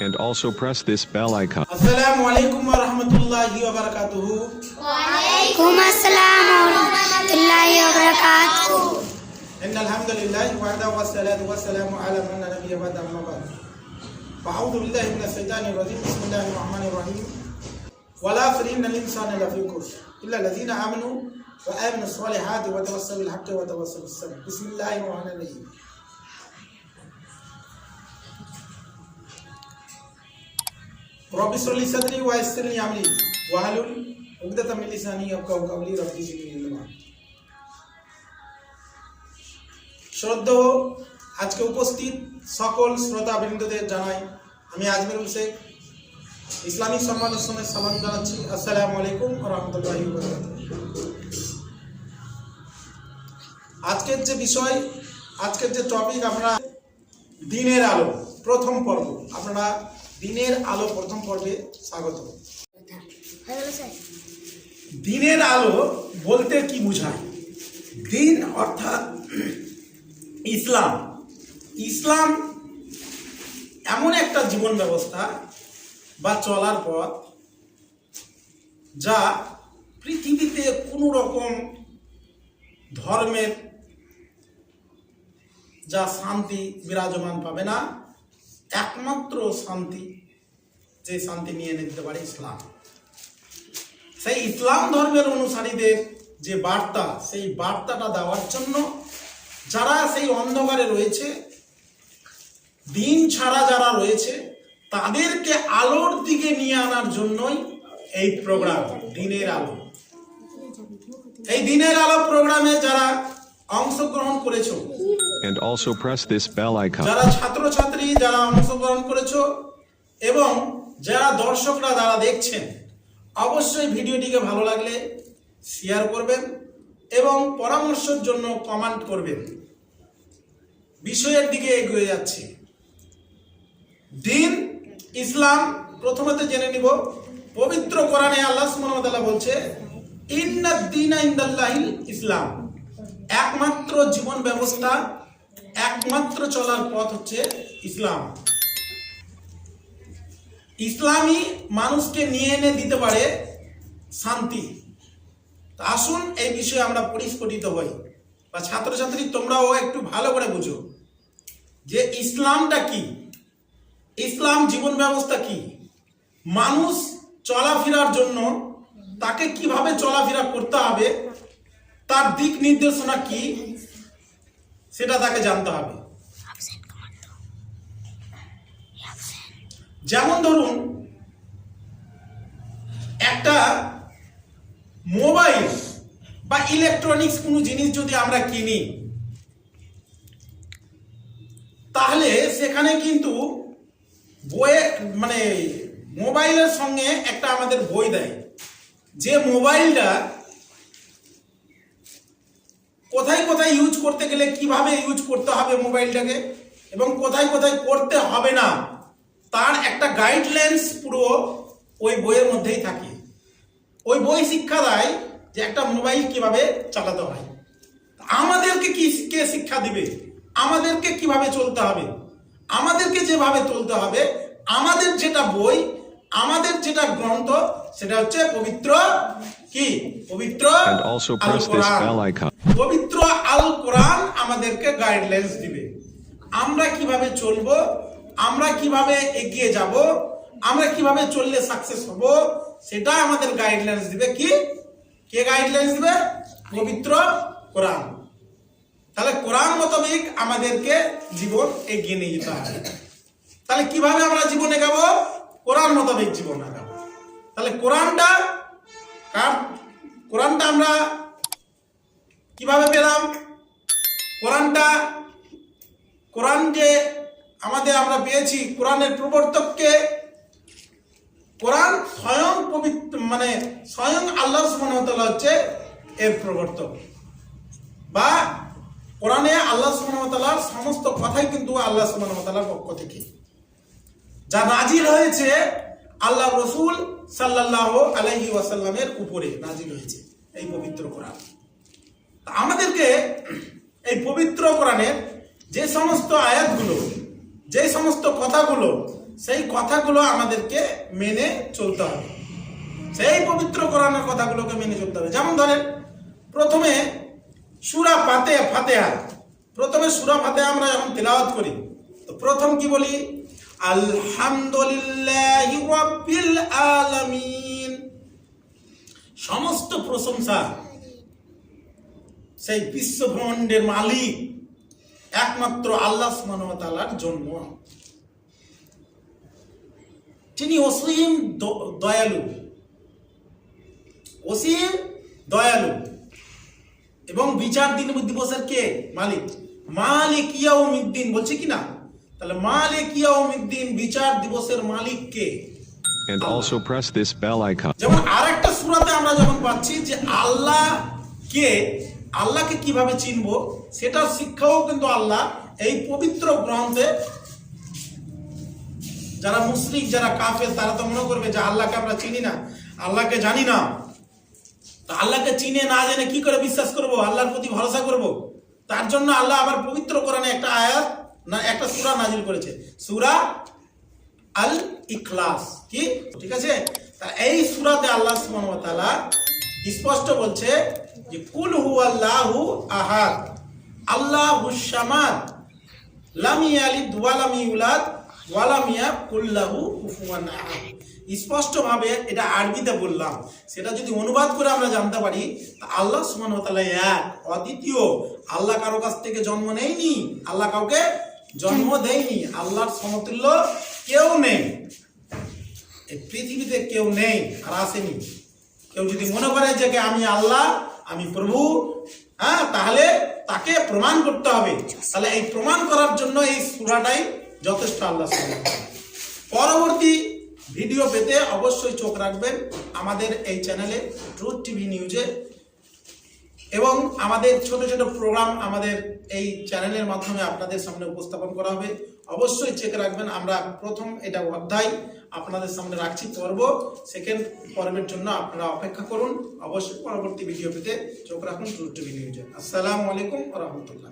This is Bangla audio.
and also press this bell icon. Assalamu alaikum wa rahmatullahi wa barakatuhu. Wa alaikum assalam wa rahmatullahi wa barakatuhu. إن الحمد لله وحده والصلاة والسلام على من لا نبي بعد أما بعد فأعوذ بالله من الشيطان الرجيم بسم الله الرحمن الرحيم ولا فرين الإنسان لفي كرش إلا الذين آمنوا وآمنوا الصالحات وتوصوا بالحق وتوصوا بالصبر بسم الله الرحمن الرحيم رب اشرح لي صدري ويسر لي امري واحلل عقدة من لساني يفقهوا قولي رب زدني علما শ্রদ্ধেয় আজকে উপস্থিত সকল শ্রোতা বৃন্দদের জানাই আমি আজমেরুল শেখ ইসলামিক সম্মান আশ্রমের সালাম জানাচ্ছি আসসালামু আলাইকুম রহমতুল্লাহি আজকের যে বিষয় আজকের যে টপিক আমরা দিনের আলো প্রথম পর্ব আপনারা দিনের আলো প্রথম পর্বে স্বাগত। দিনের আলো বলতে কি বোঝায়? দিন অর্থাৎ ইসলাম। ইসলাম এমন একটা জীবন ব্যবস্থা বা চলার পথ যা পৃথিবীতে কোনো রকম ধর্মের যা শান্তি বিরাজমান পাবে না একমাত্র শান্তি যে শান্তি নিয়ে নিতে পারে ইসলাম। সেই ইসলাম ধর্মের অনুসারীদের যে বার্তা, সেই বার্তাটা দেওয়ার জন্য যারা সেই অন্ধকারে রয়েছে, দিন ছাড়া যারা রয়েছে, তাদেরকে আলোর দিকে নিয়ে আনার জন্যই এই প্রোগ্রাম দিনের আলো। এই দিনের আলো প্রোগ্রামে যারা অংশগ্রহণ করেছ। And also press this bell icon. যারা ছাত্রছাত্রী যারা অংশগ্রহণ করেছ এবং যারা দর্শকরা যারা দেখছেন অবশ্যই ভিডিওটিকে ভালো লাগলে শেয়ার করবেন এবং পরামর্শের জন্য কমেন্ট করবেন। বিষয়ের দিকে এগিয়ে যাচ্ছি। দিন ইসলাম প্রথমতে জেনে নিব পবিত্র কোরআনে আল্লাহ সুবহানাহু ওয়া তাআলা বলছে ইন্নাদ দীনা ইনদাল্লাহিল ইসলাম। একমাত্র জীবন ব্যবস্থা, একমাত্র চলার পথ হচ্ছে ইসলাম। ইসলামই মানুষকে নিয়ে এনে দিতে পারে শান্তি। আসুন এই বিষয়ে আমরা পরিস্ফুটিত হই। বা ছাত্রছাত্রী, তোমরাও একটু ভালো করে বুঝো যে ইসলামটা কি? ইসলাম জীবন ব্যবস্থা কি? মানুষ চলাফেরার জন্য তাকে কীভাবে চলাফেরা করতে হবে? তার দিক নির্দেশনা কি? সেটা তাকে জানতে হবে। যেমন ধরুন, একটা মোবাইল বা ইলেকট্রনিক্স কোনো জিনিস যদি আমরা কিনি, তাহলে সেখানে কিন্তু বইয়ে মানে মোবাইলের সঙ্গে একটা আমাদের বই দেয়। যে মোবাইলটা কোথায় কোথায় ইউজ করতে গেলে কীভাবে ইউজ করতে হবে মোবাইলটাকে এবং কোথায় কোথায় করতে হবে না, তার একটা গাইডলাইন্স পুরো ওই বইয়ের মধ্যেই থাকে। ওই বই শিক্ষা দেয় যে একটা মোবাইল কীভাবে চালাতে হয়। আমাদেরকে কি কে শিক্ষা দিবে? আমাদেরকে কীভাবে চলতে হবে? আমাদেরকে যেভাবে চলতে হবে, আমাদের যেটা বই, আমাদের যেটা গ্রন্থ, সেটা হচ্ছে পবিত্র কি? পবিত্র আল কোরআন। পবিত্র আল কোরআন আমাদেরকে গাইডলাইন্স দিবে। আমরা কীভাবে চলবো? আমরা কীভাবে এগিয়ে যাব? আমরা কীভাবে চললে সাকসেস হব? সেটা আমাদের গাইডলাইন্স দিবে কি? কে গাইডলাইন্স দিবে? পবিত্র কোরআন। তাহলে কোরআন মোতাবেক আমাদেরকে জীবন এগিয়ে নিয়ে যেতে হবে। তাহলে কীভাবে আমরা জীবন এগাবো? কোরআন মোতাবেক জীবন আগাবো তাহলে কোরআনটা কার? কোরআনটা আমরা কীভাবে পেলাম? কোরআনটা, কোরআন যে আমাদের আমরা পেয়েছি, কোরআনের প্রবর্তককে কোরআন স্বয়ং পবিত্র মানে স্বয়ং আল্লাহ তাআলা হচ্ছে এর প্রবর্তক। বা কোরআনে আল্লাহ তাআলার সমস্ত কথাই কিন্তু আল্লাহ তাআলার পক্ষ থেকে। যা নাজিল হয়েছে আল্লাহ রসুল সাল্লাল্লাহু আলাইহি ওয়াসাল্লামের উপরে নাজিল হয়েছে এই পবিত্র কোরআন। আমাদেরকে এই পবিত্র কোরআনের যে সমস্ত আয়াতগুলো, যে সমস্ত কথাগুলো, সেই কথাগুলো আমাদেরকে মেনে চলতে হবে। সেই পবিত্র কোরআনের কথাগুলোকে মেনে চলতে হবে। যেমন ধরেন, প্রথমে সুরা ফাতে ফাতেহা প্রথমে সুরা ফাতেহা আমরা যখন তেলাওয়াত করি, তো প্রথম কি বলি? সমস্ত প্রশংসা সেই বিশ্ব ব্রহ্মাণ্ডের মালিক, একমাত্র আল্লাহ সুবহানাহু জন্য। তিনি অসীম দয়ালু। অসীম দয়ালু। এবং বিচার দিন দিবসের কে? মালিক। মালিক ইয়াউমিদ্দিন, বলছে কি না? তাহলে মালিক ইয়াউমিদ্দিন বিচার দিবসের মালিক কে? And also press this bell icon. যেমন আরেকটা সূরাতে আমরা যখন পাচ্ছি যে আল্লাহ কে আল্লাহকে কীভাবে চিনবো সেটার শিক্ষাও কিন্তু আল্লাহ এই পবিত্র গ্রন্থে। যারা মুসলিম যারা কাফের তারা তো মনে করবে যে আল্লাহকে আমরা চিনি না আল্লাহকে জানি না। তা আল্লাহকে চিনে না জেনে কি করে বিশ্বাস করব? আল্লাহর প্রতি ভরসা করব? তার জন্য আল্লাহ আবার পবিত্র কোরআনে একটা আয়াত না, একটা সুরা নাজিল করেছে। সুরা আল ইখলাস কি? ঠিক আছে? তা এই সুরাতে আল্লাহ সুবহানাহু স্পষ্ট বলছে যে, কুল হুয়াল্লাহু আহাদ আল্লাহুস সামাদ, লাম ইয়ালিদ ওয়া লাম ইউলাদ ওয়া লাম ইয়াকুল লাহু কুফুয়ান আহাদ। স্পষ্টভাবে এটা আরবিতে বললাম। সেটা যদি অনুবাদ করে আমরা জানতে পারি আল্লাহ তাআলা এক, অদ্বিতীয়, আল্লাহ কারও কাছ থেকে জন্ম নেয়নি, আল্লাহ কাউকে জন্ম দেয়নি, আল্লাহর সমতুল্য কেউ নেই। এই পৃথিবীতে কেউ নেই আর আসেনি। কেউ যদি মনে করে যে আমি আল্লাহ, আমি প্রভু হ্যাঁ তাহলে তাকে প্রমাণ করতে হবে। তাহলে এই প্রমাণ করার জন্য এই সুরাটাই যথেষ্ট আল্লাহ পরবর্তী ভিডিও পেতে অবশ্যই চোখ রাখবেন আমাদের এই চ্যানেলে ট্রুথ টিভি নিউজে এবং আমাদের ছোট ছোট প্রোগ্রাম আমাদের এই চ্যানেলের মাধ্যমে আপনাদের সামনে উপস্থাপন করা হবে। অবশ্যই চেক রাখবেন, আমরা প্রথম এটা অধ্যায় আপনাদের সামনে রাখছি, পর্ব। সেকেন্ড পর্বের জন্য আপনারা অপেক্ষা করুন। অবশ্যই পরবর্তী ভিডিও পেতে চোখ রাখুন ট্রুথ টিভি আসসালামু আলাইকুম রহমতুল্লাহ।